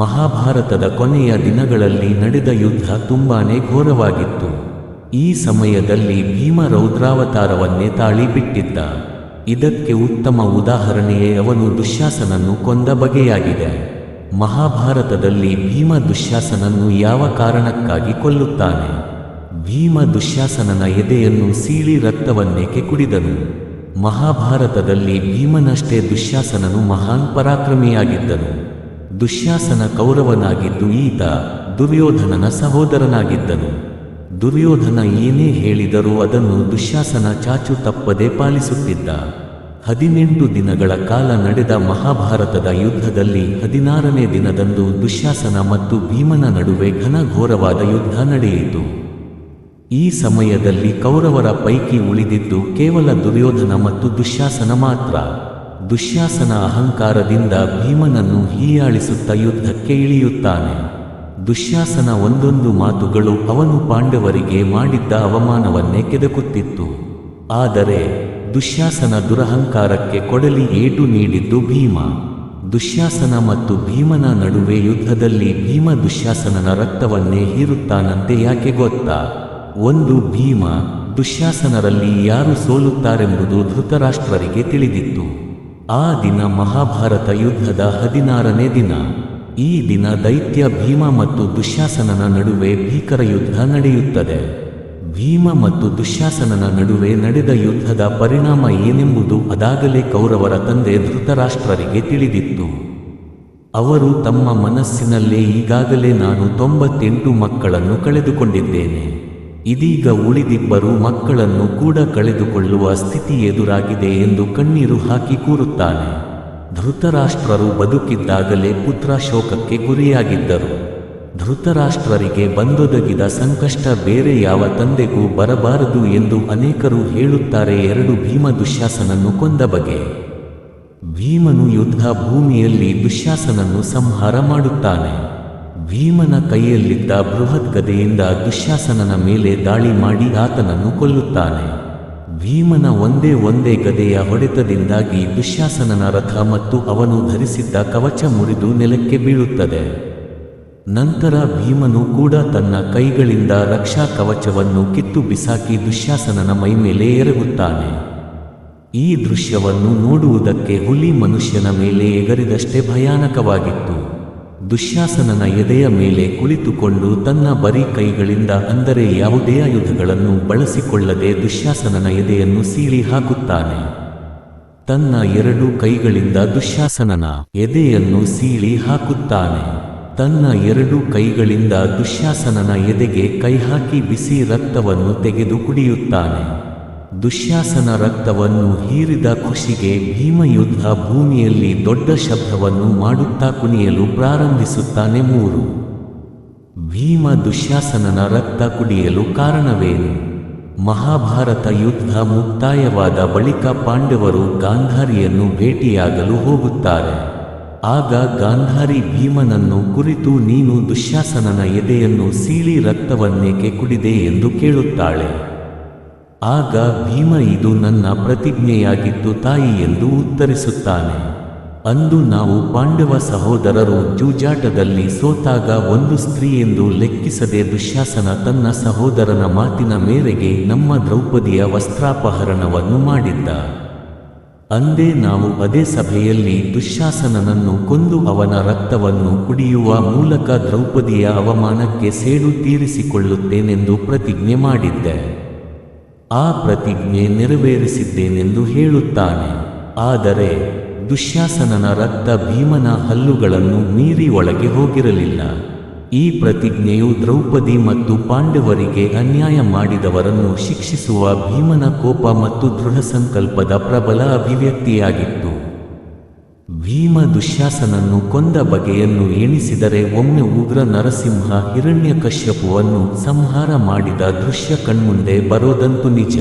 ಮಹಾಭಾರತದ ಕೊನೆಯ ದಿನಗಳಲ್ಲಿ ನಡೆದ ಯುದ್ಧ ತುಂಬಾನೇ ಘೋರವಾಗಿತ್ತು. ಈ ಸಮಯದಲ್ಲಿ ಭೀಮ ರೌದ್ರಾವತಾರವನ್ನೇ ತಾಳಿ ಬಿಟ್ಟಿದ್ದ ಇದಕ್ಕೆ ಉತ್ತಮ ಉದಾಹರಣೆಯೇ ಅವನು ದುಶ್ಯಾಸನನ್ನು ಕೊಂದ ಬಗೆಯಾಗಿದೆ. ಮಹಾಭಾರತದಲ್ಲಿ ಭೀಮ ದುಶ್ಯಾಸನನ್ನು ಯಾವ ಕಾರಣಕ್ಕಾಗಿ ಕೊಲ್ಲುತ್ತಾನೆ? ಭೀಮ ದುಶ್ಯಾಸನನ ಎದೆಯನ್ನು ಸೀಳಿ ರಕ್ತವನ್ನೇಕೆ ಕುಡಿದನು? ಮಹಾಭಾರತದಲ್ಲಿ ಭೀಮನಷ್ಟೇ ದುಶ್ಯಾಸನನು ಮಹಾನ್ ಪರಾಕ್ರಮಿಯಾಗಿದ್ದನು. ದುಶ್ಯಾಸನ ಕೌರವನಾಗಿದ್ದು ಈತ ದುರ್ಯೋಧನನ ಸಹೋದರನಾಗಿದ್ದನು. ದುರ್ಯೋಧನ ಏನೇ ಹೇಳಿದರೂ ಅದನ್ನು ದುಶ್ಯಾಸನ ಚಾಚು ತಪ್ಪದೆ ಪಾಲಿಸುತ್ತಿದ್ದ. ಹದಿನೆಂಟು ದಿನಗಳ ಕಾಲ ನಡೆದ ಮಹಾಭಾರತದ ಯುದ್ಧದಲ್ಲಿ ಹದಿನಾರನೇ ದಿನದಂದು ದುಶ್ಯಾಸನ ಮತ್ತು ಭೀಮನ ನಡುವೆ ಘನಘೋರವಾದ ಯುದ್ಧ ನಡೆಯಿತು. ಈ ಸಮಯದಲ್ಲಿ ಕೌರವರ ಪೈಕಿ ಉಳಿದಿದ್ದು ಕೇವಲ ದುರ್ಯೋಧನ ಮತ್ತು ದುಶ್ಯಾಸನ ಮಾತ್ರ. ದುಶ್ಯಾಸನ ಅಹಂಕಾರದಿಂದ ಭೀಮನನ್ನು ಹೀಯಾಳಿಸುತ್ತ ಯುದ್ಧಕ್ಕೆ ಇಳಿಯುತ್ತಾನೆ. ದುಶ್ಯಾಸನ ಒಂದೊಂದು ಮಾತುಗಳು ಅವನು ಪಾಂಡವರಿಗೆ ಮಾಡಿದ್ದ ಅವಮಾನವನ್ನೇ ಕೆದಕುತ್ತಿತ್ತು. ಆದರೆ ದುಶ್ಯಾಸನ ದುರಹಂಕಾರಕ್ಕೆ ಕೊಡಲಿ ಏಟು ನೀಡಿದ್ದು ಭೀಮ. ದುಶ್ಯಾಸನ ಮತ್ತು ಭೀಮನ ನಡುವೆ ಯುದ್ಧದಲ್ಲಿ ಭೀಮ ದುಶ್ಯಾಸನನ ರಕ್ತವನ್ನೇ ಹೀರುತ್ತಾನಂತೆ ಯಾಕೆ ಗೊತ್ತಾ? ಒಂದು ಭೀಮ ದುಶ್ಯಾಸನರಲ್ಲಿ ಯಾರು ಸೋಲುತ್ತಾರೆಂಬುದು ಧೃತರಾಷ್ಟ್ರರಿಗೆ ತಿಳಿದಿತ್ತು. ಆ ದಿನ ಮಹಾಭಾರತ ಯುದ್ಧದ ಹದಿನಾರನೇ ದಿನ. ಈ ದಿನ ದೈತ್ಯ ಭೀಮ ಮತ್ತು ದುಶ್ಯಾಸನನ ನಡುವೆ ಭೀಕರ ಯುದ್ಧ ನಡೆಯುತ್ತದೆ. ಭೀಮ ಮತ್ತು ದುಶ್ಯಾಸನನ ನಡುವೆ ನಡೆದ ಯುದ್ಧದ ಪರಿಣಾಮ ಏನೆಂಬುದು ಅದಾಗಲೇ ಕೌರವರ ತಂದೆ ಧೃತರಾಷ್ಟ್ರರಿಗೆ ತಿಳಿದಿತ್ತು. ಅವರು ತಮ್ಮ ಮನಸ್ಸಿನಲ್ಲೇ ಈಗಾಗಲೇ ನಾನು ತೊಂಬತ್ತೆಂಟು ಮಕ್ಕಳನ್ನು ಕಳೆದುಕೊಂಡಿದ್ದೇನೆ. ಇದೀಗ ಉಳಿದಿಬ್ಬರು ಮಕ್ಕಳನ್ನು ಕೂಡ ಕಳೆದುಕೊಳ್ಳುವ ಸ್ಥಿತಿ ಎದುರಾಗಿದೆ ಎಂದು ಕಣ್ಣೀರು ಹಾಕಿ ಕೂರುತ್ತಾನೆ. ಧೃತರಾಷ್ಟ್ರರು ಬದುಕಿದ್ದಾಗಲೇ ಪುತ್ರ ಶೋಕಕ್ಕೆ ಗುರಿಯಾಗಿದ್ದರು. ಧೃತರಾಷ್ಟ್ರರಿಗೆ ಬಂದೊದಗಿದ ಸಂಕಷ್ಟ ಬೇರೆ ಯಾವ ತಂದೆಗೂ ಬರಬಾರದು ಎಂದು ಅನೇಕರು ಹೇಳುತ್ತಾರೆ ಎರಡು ಭೀಮ ದುಶ್ಯಾಸನನ್ನು ಕೊಂದ ಬಗೆ. ಭೀಮನು ಯುದ್ಧ ಭೂಮಿಯಲ್ಲಿ ದುಶ್ಯಾಸನನ್ನು ಸಂಹಾರ ಮಾಡುತ್ತಾನೆ. ಭೀಮನ ಕೈಯಲ್ಲಿದ್ದ ಬೃಹತ್ ಗದೆಯಿಂದ ದುಶ್ಯಾಸನನ ಮೇಲೆ ದಾಳಿ ಮಾಡಿ ಆತನನ್ನು ಕೊಲ್ಲುತ್ತಾನೆ. ಭೀಮನ ಒಂದೇ ಒಂದೇ ಗದೆಯ ಹೊಡೆತದಿಂದಾಗಿ ದುಶ್ಯಾಸನನ ರಥ ಮತ್ತು ಅವನು ಧರಿಸಿದ್ದ ಕವಚ ಮುರಿದು ನೆಲಕ್ಕೆ ಬೀಳುತ್ತದೆ. ನಂತರ ಭೀಮನು ಕೂಡ ತನ್ನ ಕೈಗಳಿಂದ ರಕ್ಷಾ ಕವಚವನ್ನು ಕಿತ್ತು ಬಿಸಾಕಿ ದುಶ್ಯಾಸನನ ಮೈಮೇಲೆ ಎರಗುತ್ತಾನೆ. ಈ ದೃಶ್ಯವನ್ನು ನೋಡುವುದಕ್ಕೆ ಹುಲಿ ಮನುಷ್ಯನ ಮೇಲೆ ಎಗರಿದಷ್ಟೇ ಭಯಾನಕವಾಗಿತ್ತು. ದುಶ್ಯಾಸನನ ಎದೆಯ ಮೇಲೆ ಕುಳಿತುಕೊಂಡು ತನ್ನ ಬರೀ ಕೈಗಳಿಂದ ಅಂದರೆ ಯಾವುದೇ ಆಯುಧಗಳನ್ನು ಬಳಸಿಕೊಳ್ಳದೆ ದುಶ್ಯಾಸನನ ಎದೆಯನ್ನು ಸೀಳಿ ಹಾಕುತ್ತಾನೆ. ತನ್ನ ಎರಡು ಕೈಗಳಿಂದ ದುಶ್ಯಾಸನನ ಎದೆಯನ್ನು ಸೀಳಿ ಹಾಕುತ್ತಾನೆ. ತನ್ನ ಎರಡು ಕೈಗಳಿಂದ ದುಶ್ಯಾಸನನ ಎದೆಗೆ ಕೈ ಹಾಕಿ ಬಿಸಿ ರಕ್ತವನ್ನು ತೆಗೆದು ಕುಡಿಯುತ್ತಾನೆ. ದುಶ್ಯಾಸನ ರಕ್ತವನ್ನು ಹೀರಿದ ಖುಷಿಗೆ ಭೀಮಯುದ್ಧ ಭೂಮಿಯಲ್ಲಿ ದೊಡ್ಡ ಶಬ್ದವನ್ನು ಮಾಡುತ್ತಾ ಕುಣಿಯಲು ಪ್ರಾರಂಭಿಸುತ್ತಾನೆ ಮೂರು ಭೀಮ ದುಶ್ಯಾಸನನ ರಕ್ತ ಕುಡಿಯಲು ಕಾರಣವೇನು? ಮಹಾಭಾರತ ಯುದ್ಧ ಮುಕ್ತಾಯವಾದ ಬಳಿಕ ಪಾಂಡವರು ಗಾಂಧಾರಿಯನ್ನು ಭೇಟಿಯಾಗಲು ಹೋಗುತ್ತಾರೆ. ಆಗ ಗಾಂಧಾರಿ ಭೀಮನನ್ನು ಕುರಿತು ನೀನು ದುಶ್ಯಾಸನನ ಎದೆಯನ್ನು ಸೀಳಿ ರಕ್ತವನ್ನೇಕೆ ಕುಡಿದೆ ಎಂದು ಕೇಳುತ್ತಾಳೆ. ಆಗ ಭೀಮ ಇದು ನನ್ನ ಪ್ರತಿಜ್ಞೆಯಾಗಿತ್ತು ತಾಯಿ ಎಂದು ಉತ್ತರಿಸುತ್ತಾನೆ. ಅಂದು ನಾವು ಪಾಂಡವ ಸಹೋದರರು ಜೂಜಾಟದಲ್ಲಿ ಸೋತಾಗ ಒಂದು ಸ್ತ್ರೀ ಎಂದು ಲೆಕ್ಕಿಸದೆ ದುಶ್ಯಾಸನ ತನ್ನ ಸಹೋದರನ ಮಾತಿನ ಮೇರೆಗೆ ನಮ್ಮ ದ್ರೌಪದಿಯ ವಸ್ತ್ರಾಪಹರಣವನ್ನು ಮಾಡಿದ್ದ. ಅಂದೇ ನಾವು ಅದೇ ಸಭೆಯಲ್ಲಿ ದುಶ್ಯಾಸನನನ್ನು ಕೊಂದು ಅವನ ರಕ್ತವನ್ನು ಕುಡಿಯುವ ಮೂಲಕ ದ್ರೌಪದಿಯ ಅವಮಾನಕ್ಕೆ ಸೇಡು ತೀರಿಸಿಕೊಳ್ಳುತ್ತೇನೆಂದು ಪ್ರತಿಜ್ಞೆ ಮಾಡಿದ್ದೆ. ಆ ಪ್ರತಿಜ್ಞೆ ನೆರವೇರಿಸಿದ್ದೇನೆಂದು ಹೇಳುತ್ತಾನೆ. ಆದರೆ ದುಶ್ಯಾಸನನ ರಕ್ತ ಭೀಮನ ಹಲ್ಲುಗಳನ್ನು ಮೀರಿ ಒಳಗೆ ಹೋಗಿರಲಿಲ್ಲ. ಈ ಪ್ರತಿಜ್ಞೆಯು ದ್ರೌಪದಿ ಮತ್ತು ಪಾಂಡವರಿಗೆ ಅನ್ಯಾಯ ಮಾಡಿದವರನ್ನು ಶಿಕ್ಷಿಸುವ ಭೀಮನ ಕೋಪ ಮತ್ತು ದೃಢ ಸಂಕಲ್ಪದ ಪ್ರಬಲ ಅಭಿವ್ಯಕ್ತಿಯಾಗಿತ್ತು. ಭೀಮ ದುಶ್ಯಾಸನನ್ನು ಕೊಂದ ಬಗೆಯನ್ನು ಎಣಿಸಿದರೆ ಒಮ್ಮೆ ಉಗ್ರ ನರಸಿಂಹ ಹಿರಣ್ಯಕಶ್ಯಪುವನ್ನು ಸಂಹಾರ ಮಾಡಿದ ದೃಶ್ಯ ಕಣ್ಮುಂದೆ ಬರೋದಂತೂ ನಿಜ.